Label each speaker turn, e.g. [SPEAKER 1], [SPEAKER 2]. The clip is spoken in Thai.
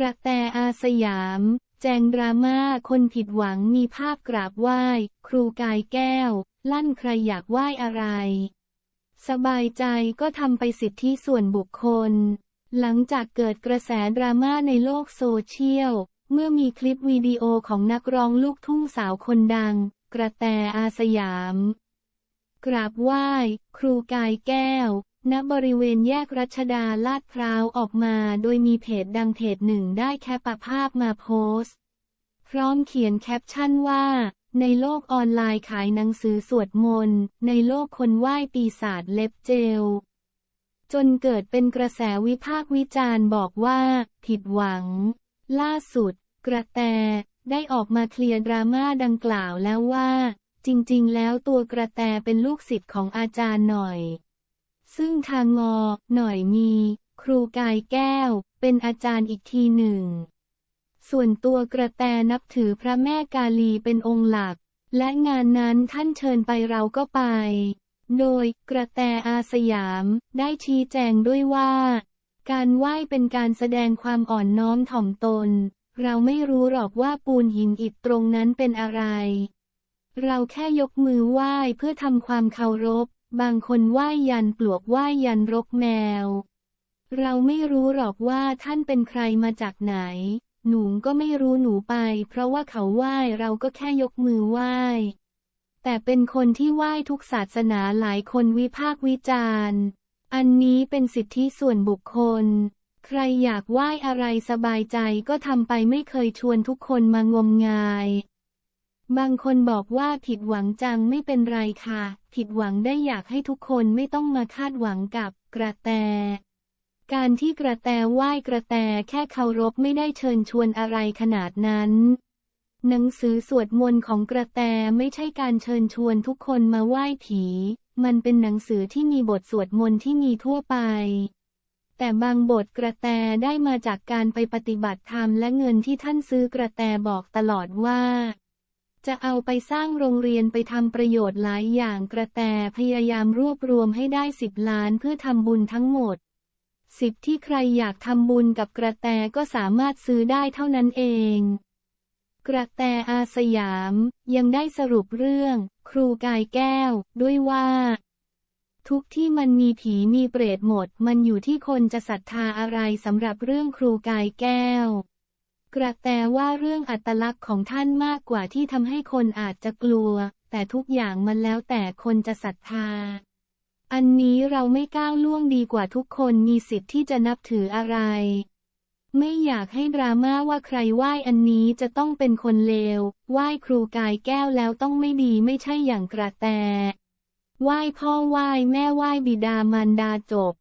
[SPEAKER 1] กระแตอาสยาม แจงดราม่าคนผิดหวังมีภาพกราบไหว้ ครูกายแก้ว ลั่นใครอยากไหว้อะไร สบายใจก็ทำไปสิทธิส่วนบุคคล หลังจากเกิดกระแสดราม่าในโลกโซเชียล เมื่อมีคลิปวิดีโอของนักร้องลูกทุ่งสาวคนดัง กระแตอาสยาม กราบไหว้ ครูกายแก้ว ณบริเวณแยกรัชดาลาดพร้าวออกมา โดยมีเพจดังเพจหนึ่งได้แคปภาพมาโพสต์ พร้อมเขียนแคปชั่นว่า ในโลกออนไลน์ขายหนังสือสวดมนต์ ในโลกคนไหว้ปีศาจเล็บเจล จนเกิดเป็นกระแสวิพากษ์วิจารณ์บอกว่า ผิดหวัง ล่าสุด กระแตได้ออกมาเคลียร์ดราม่าดังกล่าวแล้วว่า จริง ๆ แล้วตัวกระแตเป็นลูกศิษย์ของอาจารย์หน่อย ซึ่งทางงอ หน่อยมี ครูกายแก้ว เป็นอาจารย์อีกทีหนึ่ง ส่วนตัวกระแตนับถือพระแม่กาลีเป็นองค์หลัก และงานนั้นท่านเชิญไปเราก็ไป โดยกระแตอาสยามได้ชี้แจงด้วยว่า การไหว้เป็นการแสดงความอ่อนน้อมถ่อมตน เราไม่รู้หรอกว่าปูนหินอิฐตรงนั้นเป็นอะไรเราแค่ยกมือไหว้เพื่อทำความเคารพ บางคนไหว้ยันปลวกไหว้ยันรกแมว เราไม่รู้หรอกว่าท่านเป็นใครมาจากไหน หนูก็ไม่รู้หนูไป เพราะว่าเขาไหว้เราก็แค่ยกมือไหว้ แต่เป็นคนที่ไหว้ทุกศาสนาหลายคนวิพากษ์วิจารณ์ อันนี้เป็นสิทธิส่วนบุคคล ใครอยากไหว้อะไรสบายใจก็ทำไปไม่เคยชวนทุกคนมางมงาย บางคนบอกว่าผิดหวังจังไม่เป็นไรค่ะ ผิดหวังได้อยากให้ทุกคนไม่ต้องมาคาดหวังกับกระแต การที่กระแตไหว้กระแตแค่เคารพไม่ได้เชิญชวนอะไรขนาดนั้น หนังสือสวดมนต์ของกระแตไม่ใช่การเชิญชวนทุกคนมาไหว้ผี มันเป็นหนังสือที่มีบทสวดมนต์ที่มีทั่วไป แต่บางบทกระแตได้มาจากการไปปฏิบัติธรรมและเงินที่ท่านซื้อกระแตบอกตลอดว่า จะเอาไปสร้างโรงเรียนไปทำประโยชน์หลายอย่างกระแตพยายามรวบรวมให้ได้สิบล้านเพื่อทำบุญทั้งหมดสิบที่ใครอยากทำบุญกับกระแตก็สามารถซื้อได้เท่านั้นเอง กระแตอาสยาม ยังได้สรุปเรื่อง ครูกายแก้ว ด้วยว่า ทุกที่มันมีผีมีเปรตหมด มันอยู่ที่คนจะศรัทธาอะไรสำหรับเรื่องครูกายแก้ว กระแตว่าเรื่องอัตลักษณ์ของท่านมากกว่าที่ทำให้คนอาจจะกลัว แต่ทุกอย่างมันแล้วแต่คนจะศรัทธา อันนี้เราไม่ก้าวล่วงดีกว่าทุกคนมีสิทธิ์ที่จะนับถืออะไร ไม่อยากให้ดราม่าว่าใครไหว้อันนี้จะต้องเป็นคนเลว ไหว้ครูกายแก้วแล้วต้องไม่ดีไม่ใช่อย่างกระแต ไหว้พ่อไหว้แม่ไหว้บิดามารดาจบ